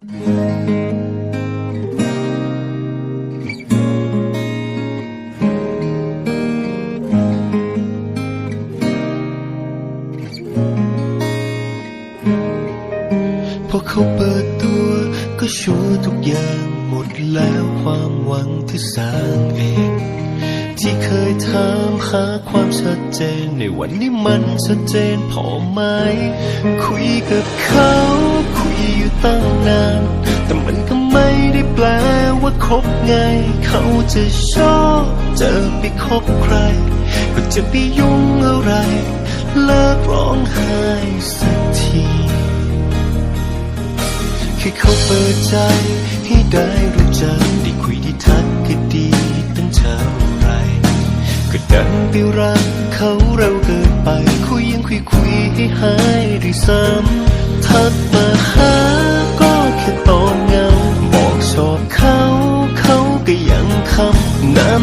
พอเขาเปิดตัวก็ชัวทุกอย่างหมดแล้วความหวังที่สร้างเอง ที่เคยถามหาความชัดเจนในวันนี้มันชัดเจนพอไหม คุยกับเขา นาน แต่มันก็ไม่ได้แปลว่าคบไง เขาจะชอบจะไปคบใคร ก็จะไปยุ่งอะไร เลิกร้องไห้สักทีแค่เขาเปิดใจให้ได้รู้จักได้คุยได้ทักก็ดีตั้งเท่าไรก็ดันไปรักเขาเร็วเกินไปคุยยังคุยคุยให้หายด้วยซ้ำทักมาหา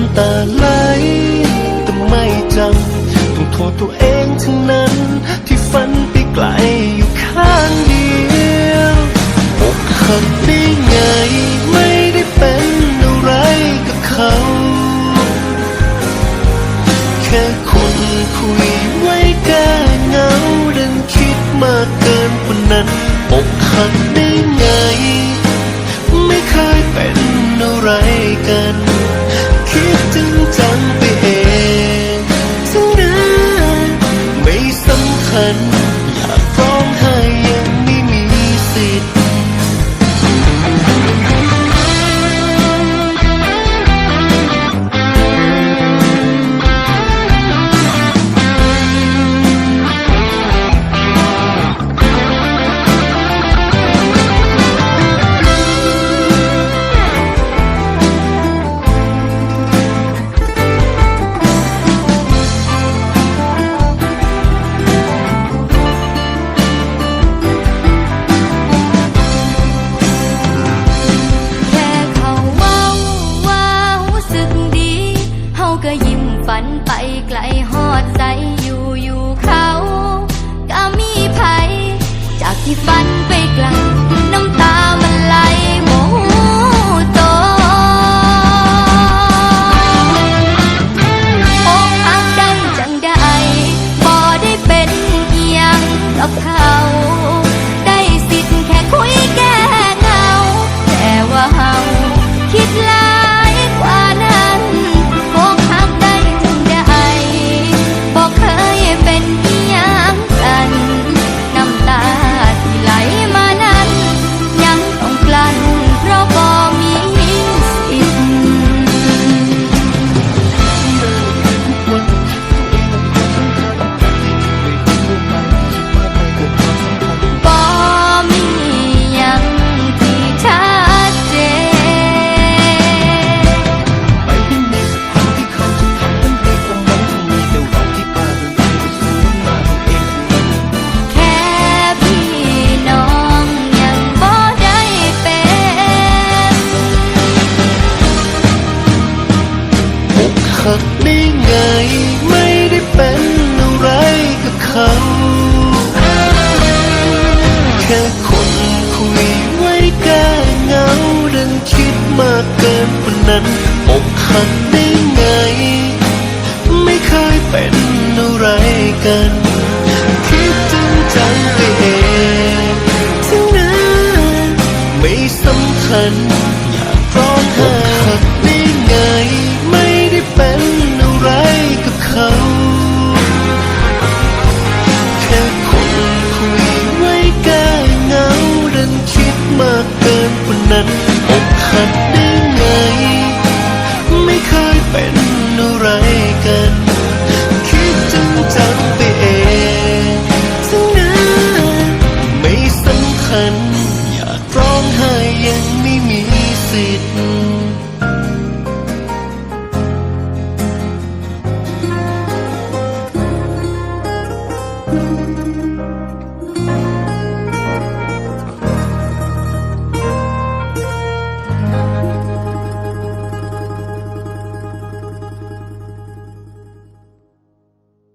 ำตาไหลแต่ไม่จำต้องโทษตัวเองทั้งนั้น ที่ฝันไปไกลอยู่ข้างเดียวอกหักได้ไงไม่ได้เป็นอะไรกับเขา แค่คนคุยไว้แก้เหงาดันคิดมากเกินกว่านั้นอกหักได้ไง ไม่เคยเป็นอะไรกัน ไปไกลหอดใจอยู่อยู่เขา ก็มีภัยจากที่ฝันไปไกลน้ ไม่ได้เป็นอะไรกับเขา แค่คนคุยไว้แก้เหงาดันคิดมากเกินกว่านั้นอกหักได้ไง ไม่เคยเป็นอะไรกันคิดจริงจังไปเองทั้งนั้นไม่สำคัญ